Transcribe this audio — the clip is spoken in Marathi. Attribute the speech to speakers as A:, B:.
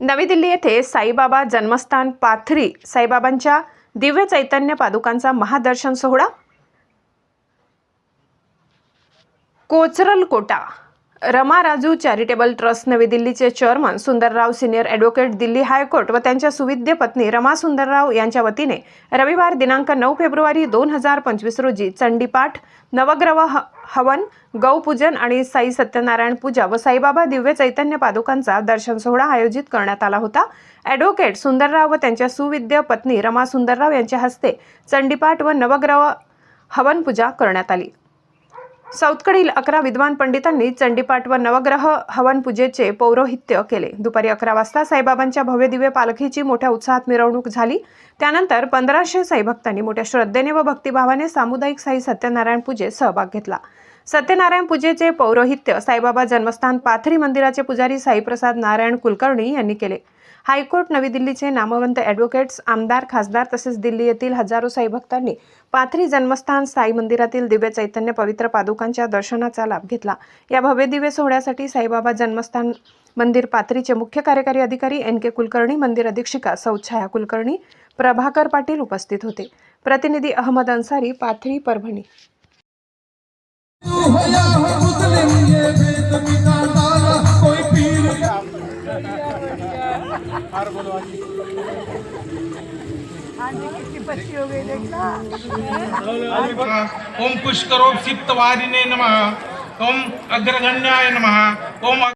A: नवी दिल्ली येथे साईबाबा जन्मस्थान पाथरी साईबाबांच्या दिव्य चैतन्य पादुकांचा महादर्शन सोहळा. कोचरल कोटा रमा राजू चॅरिटेबल ट्रस्ट नवी दिल्लीचे chairman Sundarrao senior advocate Delhi high court व त्यांच्या सुविद्य पत्नी रमा सुंदरराव यांच्या वतीने रविवार दिनांक नऊ फेब्रुवारी दोन हजार पंचवीस रोजी चंडीपाठ नवग्रह ह- हवन गौपूजन आणि साई सत्यनारायण पूजा व साईबाबा दिव्य चैतन्य पादुकांचा दर्शन सोहळा आयोजित करण्यात आला होता. ॲडव्होकेट सुंदरराव व त्यांच्या सुविद्य पत्नी रमा सुंदरराव यांच्या हस्ते चंडीपाठ व नवग्रह हवन पूजा करण्यात आली. साऊथकडील अकरा विद्वान पंडितांनी चंडीपाठ व नवग्रह हवन पूजेचे पौरोहित्य केले. दुपारी अकरा वाजता साईबाबांच्या भव्य दिव्य पालखीची मोठ्या उत्साहात मिरवणूक झाली. त्यानंतर पंधराशे साईभक्तांनी मोठ्या श्रद्धेने व भक्तिभावाने सामुदायिक साई सत्यनारायण पूजेत सहभाग घेतला. सत्यनारायण पूजेचे पौरोहित्य साईबाबा जन्मस्थान पाथरी मंदिराचे पुजारी साईप्रसाद नारायण कुलकर्णी यांनी केले. हायकोर्ट नवी दिल्लीचे नामवंत ॲडव्होकेट्स आमदार खासदार तसेच दिल्ली येथील हजारो साई भक्तांनी पाथरी जन्मस्थान साई मंदिरातील दिव्य चैतन्य पवित्र पादुकांच्या दर्शनाचा लाभ घेतला. या भव्य दिव्य सोहळ्यासाठी साईबाबा जन्मस्थान मंदिर पाथरीचे मुख्य कार्यकारी अधिकारी एन के कुलकर्णी मंदिर अधीक्षिका सौछाया कुलकर्णी प्रभाकर पाटील उपस्थित होते. प्रतिनिधी अहमद अन्सारी पाथरी परभणी.
B: ओम पुष्करो सिप्त वारिने नमः। ओम अग्रगण्याय नमः। ओम